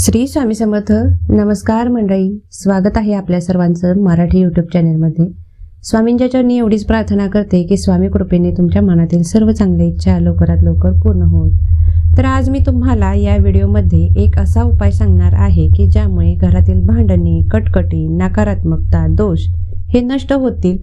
श्री स्वामी समर्थ नमस्कार मंडळी. स्वागत आहे आपल्या सर्वांचं मराठी यूट्यूब चॅनलमध्ये स्वामींच्या चरणी एवढीच प्रार्थना करते की स्वामी कृपेने तुमच्या मनातील सर्व चांगल्या इच्छा लवकरात लवकर पूर्ण होत. तर आज मी तुम्हाला या व्हिडिओमध्ये एक असा उपाय सांगणार आहे की ज्यामुळे घरातील भांडणे कटकटी नकारात्मकता दोष हे नष्ट होतील.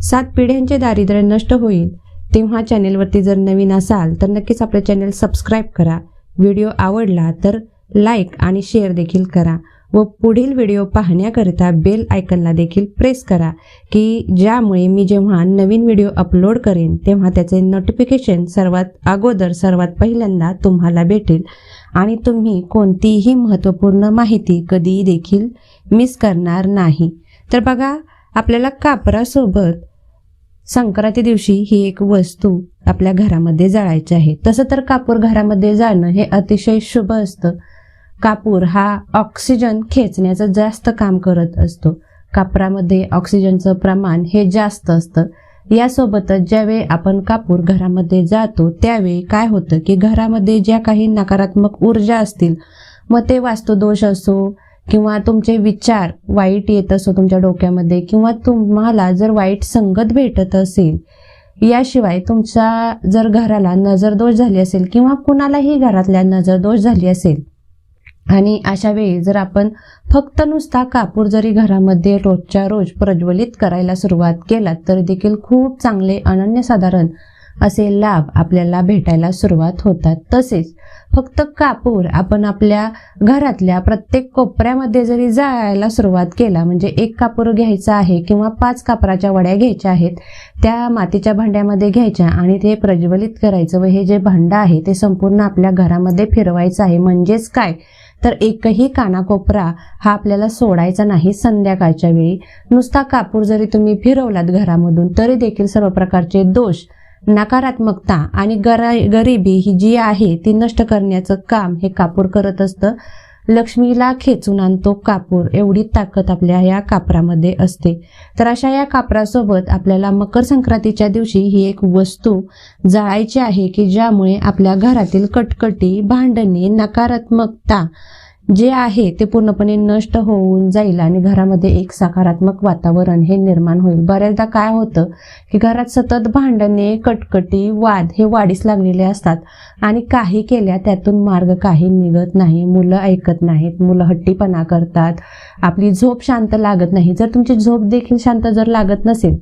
सात पिढ्यांचे दारिद्र्य नष्ट होईल. तेव्हा चॅनेलवरती जर नवीन असाल तर नक्कीच आपलं चॅनेल सबस्क्राईब करा. व्हिडिओ आवडला तर लाईक आणि शेअर देखील करा व पुढील व्हिडिओ पाहण्याकरिता बेल आयकनला देखील प्रेस करा की ज्यामुळे मी जेव्हा नवीन व्हिडिओ अपलोड करेन तेव्हा त्याचे नोटिफिकेशन सर्वात अगोदर सर्वात पहिल्यांदा तुम्हाला भेटेल. आणि तुम्ही कोणतीही महत्त्वपूर्ण माहिती कधीही देखील मिस करणार नाही. तर बघा आपल्याला कापरासोबत संक्रांती दिवशी ही एक वस्तू आपल्या घरामध्ये जाळायची आहे. तसं तर कापूर घरामध्ये जाणं हे अतिशय शुभ असतं. कापूर हा ऑक्सिजन खेचण्याचं जास्त काम करत असतो. कापरामध्ये ऑक्सिजनचं प्रमाण हे जास्त असतं. यासोबतच ज्यावेळी आपण कापूर घरामध्ये जातो त्यावेळी काय होतं की घरामध्ये ज्या काही नकारात्मक ऊर्जा असतील मग ते वास्तुदोष असो किंवा तुमचे विचार वाईट येत असो तुमच्या डोक्यामध्ये किंवा तुम्हाला जर वाईट संगत भेटत असेल याशिवाय तुमच्या जर घराला नजरदोष झाली असेल किंवा कुणालाही घरातल्या नजरदोष झाली असेल आणि अशा वेळी जर आपण फक्त नुसता कापूर जरी घरामध्ये रोजच्या रोज प्रज्वलित करायला सुरुवात केला तर देखील खूप चांगले अनन्यसाधारण असे लाभ आपल्याला भेटायला सुरुवात होतात. तसेच फक्त कापूर आपण आपल्या घरातल्या प्रत्येक कोपऱ्यामध्ये जरी जाळायला सुरुवात केला म्हणजे एक कापूर घ्यायचा आहे किंवा पाच कापराच्या वड्या घ्यायच्या आहेत त्या मातीच्या भांड्यामध्ये घ्यायच्या आणि ते प्रज्वलित करायचं व हे जे भांडं आहे ते संपूर्ण आपल्या घरामध्ये फिरवायचं आहे. म्हणजेच काय? तर एकही कानाकोपरा हा आपल्याला सोडायचा नाही संध्याकाळच्या वेळी. नुसता कापूर जरी तुम्ही फिरवलात घरामधून तरी देखील सर्व प्रकारचे दोष नकारात्मकता आणि गरा गरिबी ही जी आहे ती नष्ट करण्याचं काम हे कापूर करत असतं. लक्ष्मीला खेचून आणतो कापूर. एवढी ताकद आपल्या या कापरामध्ये असते. तर अशा या कापरासोबत आपल्याला मकर संक्रांतीच्या दिवशी ही एक वस्तू जाळायची आहे की ज्यामुळे आपल्या घरातील कटकटी भांडणे नकारात्मकता जे आहे ते पूर्णपणे नष्ट होऊन जाईल आणि घरामध्ये एक सकारात्मक वातावरण हे निर्माण होईल. बऱ्याचदा काय होतं की घरात सतत भांडणे कटकटी वाद हे वाढीस लागलेले असतात आणि काही केल्या त्यातून मार्ग काही निघत नाही मुलं ऐकत नाहीत मुलं हट्टीपणा करतात आपली झोप शांत लागत नाही. जर तुमची झोप देखील शांत जर लागत नसेल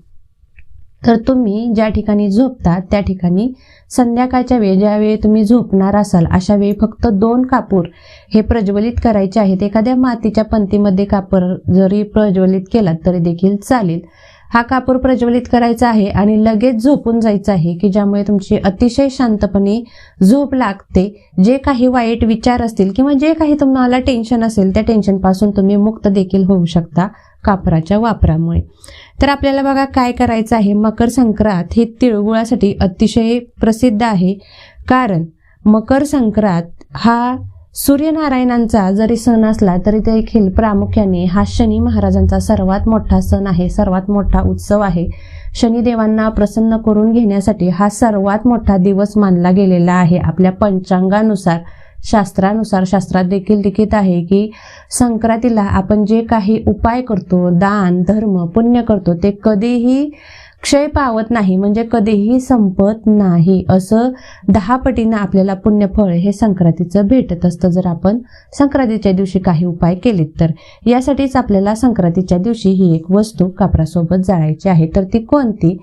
तर तुम्ही ज्या ठिकाणी झोपता त्या ठिकाणी संध्याकाळच्या वेळी ज्यावेळी तुम्ही झोपणार असाल अशा वेळी फक्त दोन कापूर हे प्रज्वलित करायचे आहेत. एखाद्या मातीच्या पंतीमध्ये कापूर जरी प्रज्वलित केलात तरी देखील चालेल. हा कापूर प्रज्वलित करायचा आहे आणि लगेच झोपून जायचं आहे की ज्यामुळे तुमची अतिशय शांतपणे झोप लागते. जे काही वाईट विचार असतील किंवा जे काही तुम्हाला टेन्शन असेल त्या टेन्शनपासून तुम्ही मुक्त देखील होऊ शकता कापराच्या वापरामुळे. तर आपल्याला बघा काय करायचं आहे. मकर संक्रांत हे तिळगुळासाठी अतिशय प्रसिद्ध आहे. कारण मकर संक्रांत हा सूर्यनारायणांचा जरी सण असला तरी देखील प्रामुख्याने हा शनी महाराजांचा सर्वात मोठा सण आहे. सर्वात मोठा उत्सव आहे. शनिदेवांना प्रसन्न करून घेण्यासाठी हा सर्वात मोठा दिवस मानला गेलेला आहे. आपल्या पंचांगानुसार शास्त्रानुसार शास्त्रात देखील लिखित आहे की संक्रांतीला आपण जे काही उपाय करतो दान धर्म पुण्य करतो ते कधीही क्षय पावत नाही म्हणजे कधीही संपत नाही. असं दहा पटीनं आपल्याला पुण्यफळ हे संक्रांतीचं भेटत असतं. जर आपण संक्रांतीच्या दिवशी काही उपाय केलेत तर यासाठीच आपल्याला संक्रांतीच्या दिवशी ही एक वस्तू कापरासोबत जाळायची आहे. तर ती कोणती?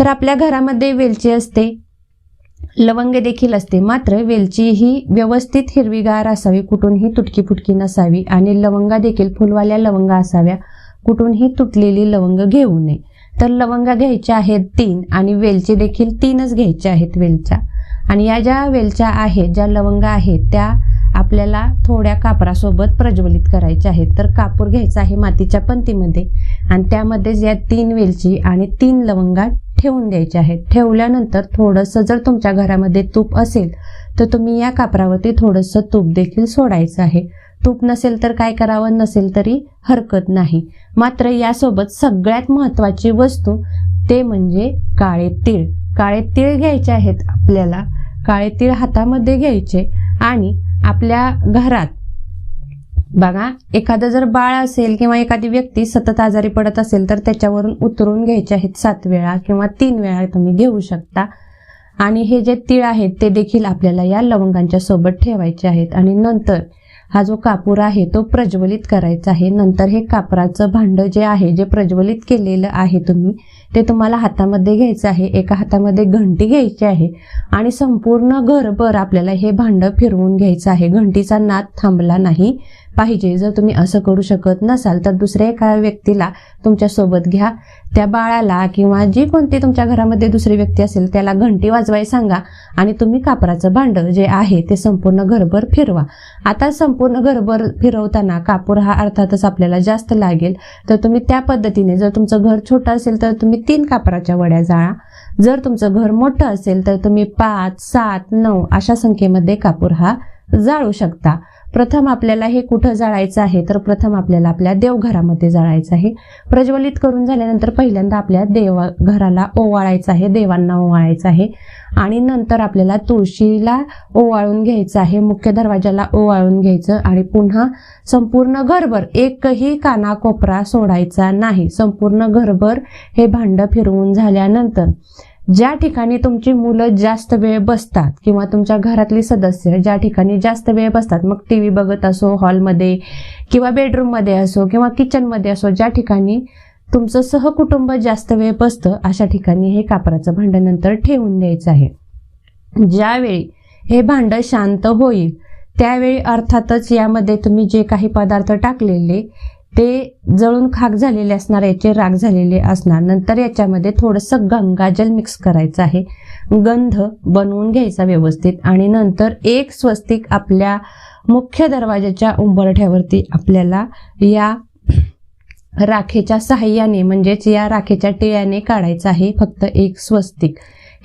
तर आपल्या घरामध्ये वेलची असते. लवंग देखील असते. मात्र वेलची ही व्यवस्थित हिरवीगार असावी कुठूनही तुटकी फुटकी नसावी आणि लवंगा देखील फुलवाल्या लवंगा असाव्या कुठूनही तुटलेली लवंग घेऊ नये. तर लवंगा घ्यायच्या आहेत तीन आणि वेलची देखील तीनच घ्यायच्या आहेत वेलच्या. आणि या ज्या वेलच्या आहेत ज्या लवंगा आहेत त्या आपल्याला थोड्या कापरासोबत प्रज्वलित करायच्या आहेत. तर कापूर घ्यायचा आहे मातीच्या पंतीमध्ये आणि त्यामध्येच या तीन वेलची आणि तीन लवंगा ठेवून द्यायचे आहेत. ठेवल्यानंतर थोडंसं जर तुमच्या घरामध्ये तूप असेल तर तुम्ही या कापरावरती थोडंसं तूप देखील सोडायचं आहे. तूप नसेल तर काय करावं? नसेल तरी हरकत नाही. मात्र यासोबत सगळ्यात महत्त्वाची वस्तू ते म्हणजे काळे तीळ. काळे तीळ घ्यायचे आहेत आपल्याला. काळे तीळ हातामध्ये घ्यायचे आणि आपल्या घरात बघा एखादं जर बाळ असेल किंवा एखादी व्यक्ती सतत आजारी पडत असेल तर त्याच्यावरून उतरून घ्यायचे आहेत सात वेळा किंवा तीन वेळा तुम्ही घेऊ शकता. आणि हे जे तीळ आहेत ते देखील आपल्याला या लवंगांच्या सोबत ठेवायचे आहेत. आणि नंतर हा जो कापूर आहे तो प्रज्वलित करायचा आहे. नंतर हे कापराचं भांड जे आहे जे प्रज्वलित केलेलं आहे तुम्ही ते तुम्हाला हातामध्ये घ्यायचं आहे. एका हातामध्ये घंटी घ्यायची आहे आणि संपूर्ण घरभर आपल्याला हे भांड फिरवून घ्यायचं आहे. घंटीचा नाद थांबला नाही. पाहिजे. जर तुम्ही असं करू शकत नसाल तर दुसऱ्या एका व्यक्तीला तुमच्यासोबत घ्या. त्या बाळाला किंवा जी कोणती तुमच्या घरामध्ये दुसरी व्यक्ती असेल त्याला घंटी वाजवाय सांगा आणि तुम्ही कापराचं भांड जे आहे ते संपूर्ण घरभर फिरवा. आता संपूर्ण घरभर फिरवताना कापूर हा अर्थातच आपल्याला जास्त लागेल. तर तुम्ही त्या पद्धतीने जर तुमचं घर छोटं असेल तर तुम्ही तीन कापराच्या वड्या जाळा. जर तुमचं घर मोठं असेल तर तुम्ही पाच सात नऊ अशा संख्येमध्ये कापूर हा जाळू शकता. प्रथम आपल्याला हे कुठं जाळायचं आहे? तर प्रथम आपल्याला आपल्या देवघरामध्ये जाळायचं आहे. प्रज्वलित करून झाल्यानंतर पहिल्यांदा आपल्या देवा घराला ओवाळायचं आहे देवांना ओवाळायचं आहे. आणि नंतर आपल्याला तुळशीला ओवाळून घ्यायचं आहे मुख्य दरवाजाला ओवाळून घ्यायचं आणि पुन्हा संपूर्ण घरभर एकही काना कोपरा सोडायचा नाही. संपूर्ण घरभर हे भांड फिरवून झाल्यानंतर ज्या ठिकाणी तुमची मुलं जास्त वेळ बसतात किंवा तुमच्या घरातली सदस्य ज्या ठिकाणी जास्त वेळ बसतात मग टी व्ही बघत असो हॉलमध्ये किंवा बेडरूममध्ये असो किंवा किचनमध्ये असो ज्या ठिकाणी तुमचं सहकुटुंब जास्त वेळ बसतं अशा ठिकाणी हे कापराचं भांडं नंतर ठेवून द्यायचं आहे. ज्यावेळी हे भांडं शांत होईल त्यावेळी अर्थातच यामध्ये तुम्ही जे काही पदार्थ टाकलेले ते जळून खाक झालेले असणार याचे राग झालेले असणार. नंतर याच्यामध्ये थोडंसं गंगाजल मिक्स करायचं आहे. गंध बनवून घ्यायचा व्यवस्थित. आणि नंतर एक स्वस्तिक आपल्या मुख्य दरवाजाच्या उंबरठ्यावरती आपल्याला या राखेच्या सहाय्याने म्हणजेच या राखेच्या टिळ्याने काढायचं आहे फक्त एक स्वस्तिक.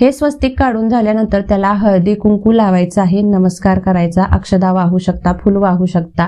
हे स्वस्तिक काढून झाल्यानंतर त्याला हळदी कुंकू लावायचं आहे. नमस्कार करायचा अक्षदा वाहू शकता फुल वाहू शकता.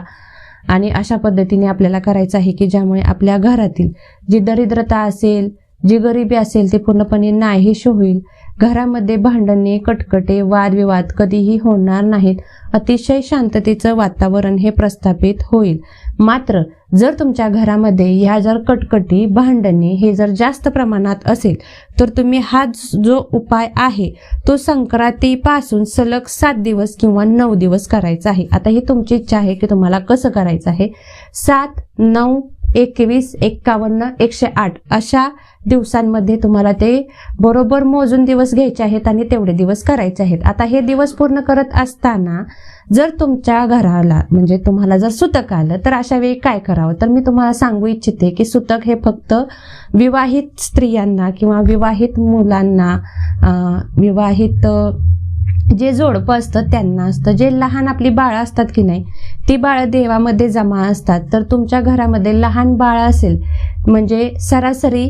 आणि अशा पद्धतीने आपल्याला करायचं आहे की ज्यामुळे आपल्या घरातील जी दरिद्रता असेल जी गरिबी असेल ती पूर्णपणे नाहीशी होईल. घरामध्ये भांडणे कटकटे वादविवाद कधीही होणार नाहीत. अतिशय शांततेचं वातावरण हे प्रस्थापित होईल. मात्र जर तुमच्या घरामध्ये ह्या जर कटकटी भांडणे हे जर जास्त प्रमाणात असेल तर तुम्ही हा जो उपाय आहे तो संक्रांतीपासून सलग सात दिवस किंवा नऊ दिवस करायचा आहे. आता ही तुमची इच्छा आहे की तुम्हाला कसं करायचं आहे? सात नऊ एकवीस एक्कावन्न एकशे आठ अशा दिवसांमध्ये तुम्हाला ते बरोबर मोजून दिवस घ्यायचे आहेत आणि तेवढे दिवस करायचे आहेत. आता हे दिवस पूर्ण करत असताना जर तुमच्या घराला म्हणजे तुम्हाला जर सुतक आलं तर अशा वेळी काय करावं? तर मी तुम्हाला सांगू इच्छिते की सुतक हे फक्त विवाहित स्त्रियांना किंवा विवाहित मुलांना विवाहित जे जोडपं असतं त्यांना असतं. जे लहान आपली बाळं असतात की नाही ती बाळं देवामध्ये जमा असतात. तर तुमच्या घरामध्ये लहान बाळ असेल म्हणजे सरासरी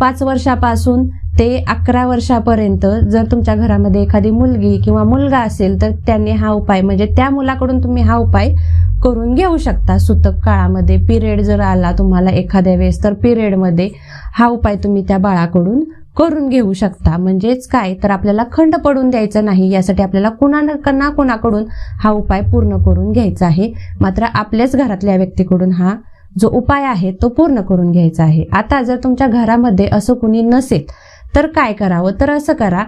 पाच वर्षापासून ते अकरा वर्षापर्यंत जर तुमच्या घरामध्ये एखादी मुलगी किंवा मुलगा असेल तर त्यांनी हा उपाय म्हणजे त्या मुलाकडून तुम्ही हा उपाय करून घेऊ शकता. सुतक काळामध्ये पिरियड जर आला तुम्हाला एखाद्या वेळेस तर पिरियडमध्ये हा उपाय तुम्ही त्या बाळाकडून करून घेऊ शकता. म्हणजेच काय? तर आपल्याला खंड पडून द्यायचं नाही यासाठी आपल्याला कुणा कोणाकडून कुणाकडून हा उपाय पूर्ण करून घ्यायचा आहे. मात्र आपल्याच घरातल्या व्यक्तीकडून हा जो उपाय आहे तो पूर्ण करून घ्यायचा आहे. आता जर तुमच्या घरामध्ये असं कुणी नसेल तर काय करावं? तर असं करा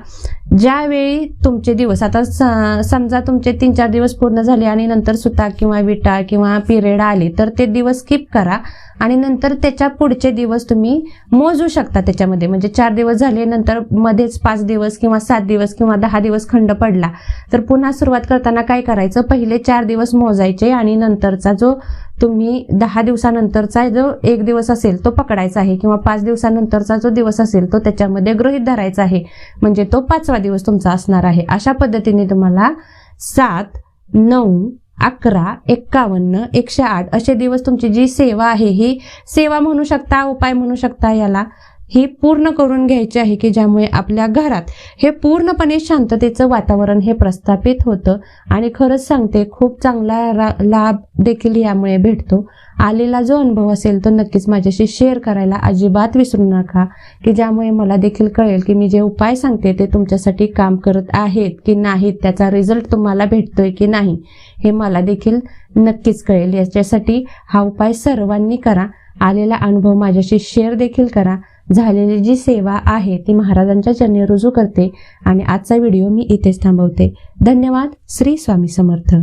ज्यावेळी तुमचे दिवस आता स- समजा तुमचे तीन चार दिवस पूर्ण झाले आणि नंतर सुता किंवा विटा किंवा पिरियड आले तर ते दिवस स्किप करा आणि नंतर त्याच्या पुढचे दिवस तुम्ही मोजू शकता त्याच्यामध्ये. म्हणजे चार दिवस झाले नंतर मध्येच पाच दिवस किंवा सात दिवस किंवा दहा दिवस खंड पडला. तर पुन्हा सुरुवात करताना काय करायचं? पहिले चार दिवस मोजायचे आणि नंतरचा जो तुम्ही दहा दिवसानंतरचा जो एक दिवस असेल तो पकडायचा आहे किंवा पाच दिवसानंतरचा जो दिवस असेल तो त्याच्यामध्ये गृहित धरायचा आहे. म्हणजे तो पाचवा दिवस तुमचा असणार आहे. अशा पद्धतीने तुम्हाला सात नऊ अकरा एक्कावन्न एकशे आठ असे दिवस तुमची जी सेवा आहे ही सेवा म्हणू शकता उपाय म्हणू शकता याला ही पूर्ण करून घ्यायची आहे की ज्यामुळे आपल्या घरात हे पूर्णपणे शांततेचं वातावरण हे प्रस्थापित होतं. आणि खरंच सांगते खूप चांगला रा- लाभ देखील यामुळे भेटतो. आलेला जो अनुभव असेल तो नक्कीच माझ्याशी शेअर करायला अजिबात विसरू नका की ज्यामुळे मला देखील कळेल की मी जे उपाय सांगते ते तुमच्यासाठी काम करत आहेत की नाहीत त्याचा रिझल्ट तुम्हाला भेटतोय की नाही हे मला देखील नक्कीच कळेल. याच्यासाठी हा उपाय सर्वांनी करा. आलेला अनुभव माझ्याशी शेअर देखील करा. झालेली जी सेवा आहे ती महाराजांच्या चरणी रुजू करते आणि आजचा व्हिडिओ मी इथेच थांबवते. धन्यवाद. श्री स्वामी समर्थ.